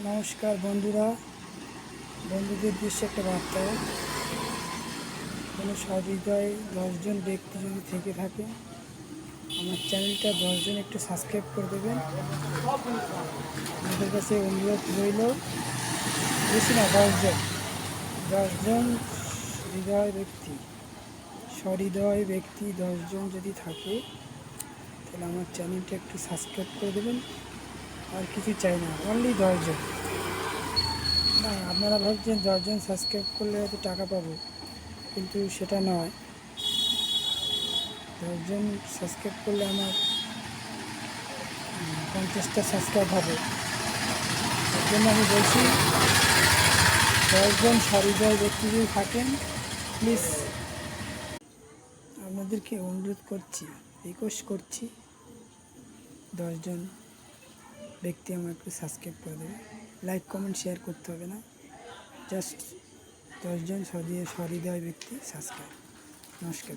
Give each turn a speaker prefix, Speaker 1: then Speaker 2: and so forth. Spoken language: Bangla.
Speaker 1: নমস্কার বন্ধুরা। বন্ধুদের উদ্দেশ্যে একটা বার্তা। কোনো সহৃদয় দশজন ব্যক্তি যদি থেকে থাকে, আমার চ্যানেলটা দশজন একটু সাবস্ক্রাইব করে দেবেন। আমাদের কাছে অনুরোধ রইল, বেশি না, দশজন। দশজন হৃদয় ব্যক্তি, সহৃদয় ব্যক্তি দশজন যদি থাকে, তাহলে আমার চ্যানেলটা একটু সাবস্ক্রাইব করে দেবেন। আর কিছু চাই না অনলি দশজন। না, আপনারা ভাবছেন দশজন সাবস্ক্রাইব করলে হয়তো টাকা পাবো, কিন্তু সেটা নয়। দশজন সাবস্ক্রাইব করলে আমার পঞ্চাশটা সাবস্ক্রাইব হবে। তার জন্য আমি বলছি, দশজন সহৃদয় ব্যক্তি যদি থাকেন প্লিজ আপনাদেরকে অনুরোধ করছি রিকোয়েস্ট করছি দশজন ব্যক্তি একটু সাবস্ক্রাইব করে দেবে। লাইক কমেন্ট শেয়ার করতে হবে না। জাস্ট দশজন সহৃদয় ব্যক্তি সাবস্ক্রাইব নমস্কার।